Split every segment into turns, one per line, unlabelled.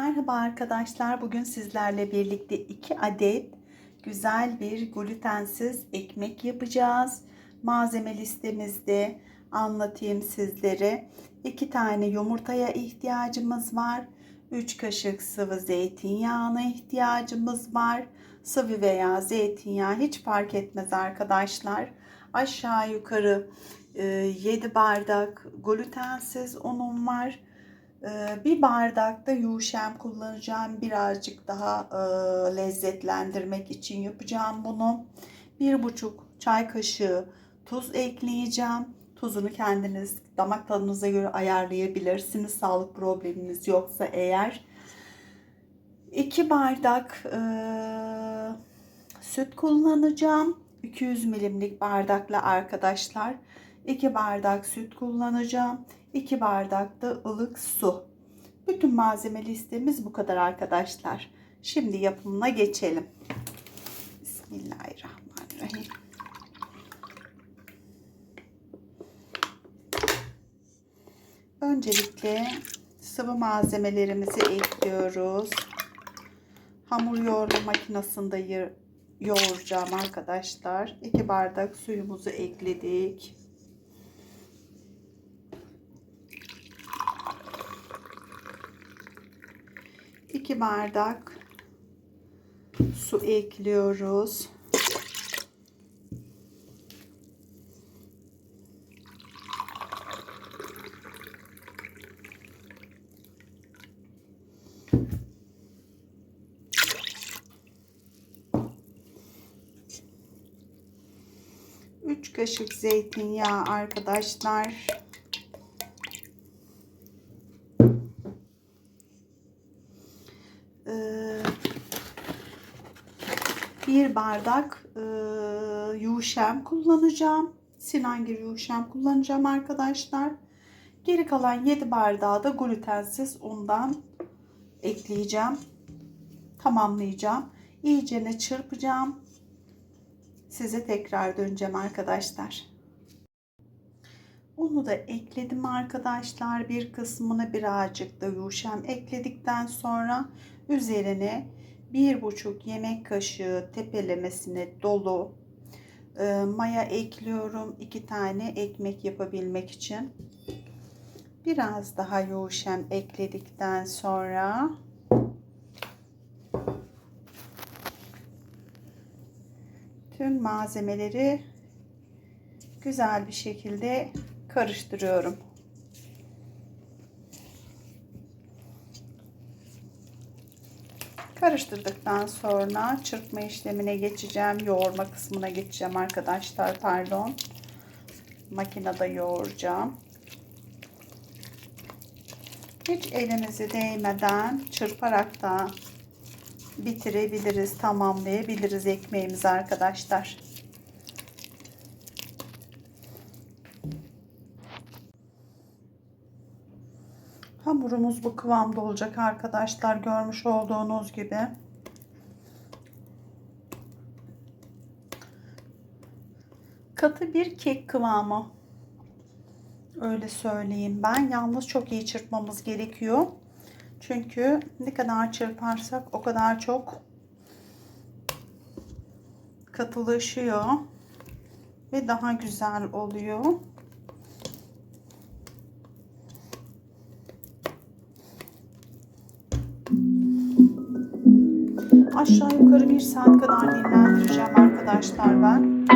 Merhaba arkadaşlar. Bugün sizlerle birlikte 2 adet güzel bir glutensiz ekmek yapacağız. Malzeme listemizde anlatayım sizlere. 2 tane yumurtaya ihtiyacımız var. 3 kaşık sıvı zeytinyağına ihtiyacımız var. Sıvı veya zeytinyağı hiç fark etmez arkadaşlar. Aşağı yukarı 7 bardak glutensiz unum var. Ee, bir bardakta yuşem kullanacağım. Birazcık daha e, lezzetlendirmek için yapacağım bunu. Bir buçuk çay kaşığı tuz ekleyeceğim. Tuzunu kendiniz damak tadınıza göre ayarlayabilirsiniz. Sağlık probleminiz yoksa eğer. 2 bardak e, süt kullanacağım. 200 milimlik bardakla arkadaşlar. 2 bardak süt kullanacağım. 2 bardak da ılık su. Bütün malzeme listemiz bu kadar arkadaşlar. Şimdi yapımına geçelim. Bismillahirrahmanirrahim. Öncelikle sıvı malzemelerimizi ekliyoruz. Hamur yoğurma makinesinde yoğuracağım arkadaşlar. 2 bardak suyumuzu ekledik. 2 bardak su ekliyoruz. Üç kaşık zeytinyağı arkadaşlar. Bir bardak e, yuşem kullanacağım. Sinangir yuşem kullanacağım arkadaşlar. Geri kalan 7 bardağı da glutensiz undan ekleyeceğim. Tamamlayacağım. İyicene çırpacağım. Size tekrar döneceğim arkadaşlar. Unu da ekledim arkadaşlar. Bir kısmını birazcık da yuşem ekledikten sonra üzerine bir buçuk yemek kaşığı tepelemesine dolu e, maya ekliyorum. iki tane ekmek yapabilmek için. Biraz daha yoğuşem ekledikten sonra tüm malzemeleri güzel bir şekilde karıştırıyorum. Karıştırdıktan sonra çırpma işlemine geçeceğim. Yoğurma kısmına geçeceğim arkadaşlar. Pardon. Makinede yoğuracağım. Hiç elimizi değmeden çırparak da bitirebiliriz, tamamlayabiliriz ekmeğimizi arkadaşlar. Hamurumuz bu kıvamda olacak arkadaşlar. Görmüş olduğunuz gibi. Katı bir kek kıvamı. Öyle söyleyeyim ben. Yalnız çok iyi çırpmamız gerekiyor. Çünkü ne kadar çırparsak o kadar çok katılaşıyor ve daha güzel oluyor. Aşağı yukarı bir saat kadar dinlendireceğim arkadaşlar ben.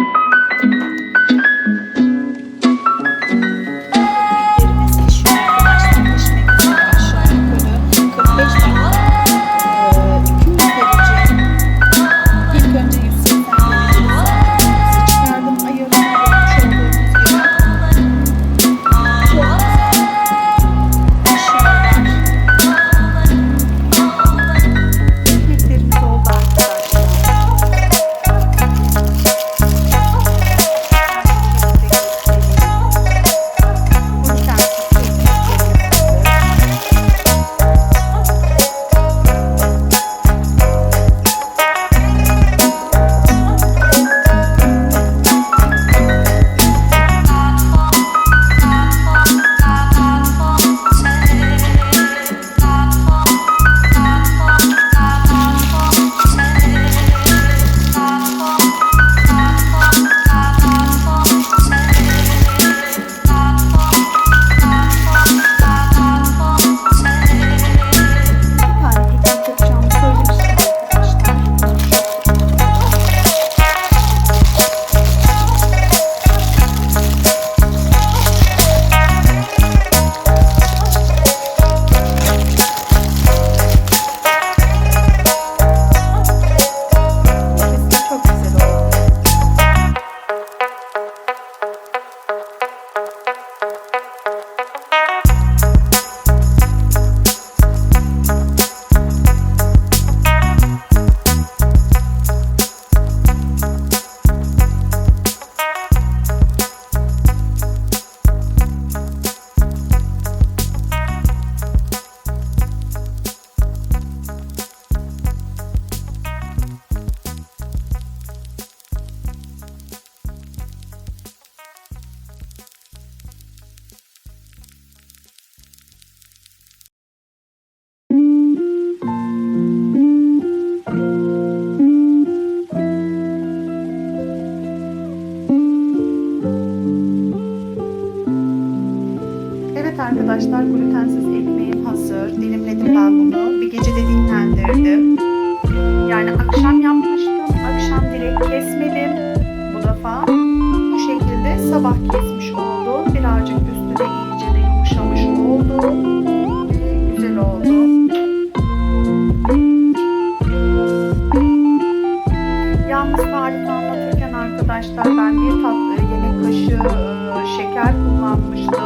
arkadaşlar glutensiz ekmeğim hazır. Dilimledim ben bunu. Bir gecede dinlendirdim. Yani akşam yapmıştım. Akşam direkt kesmedim. Bu defa bu şekilde sabah kesmiş oldum. Birazcık üstü de iyice de yumuşamış oldu. Güzel oldu. Yalnız tarif anlatırken arkadaşlar ben bir tatlı yemek kaşığı e, şeker kullanmıştım.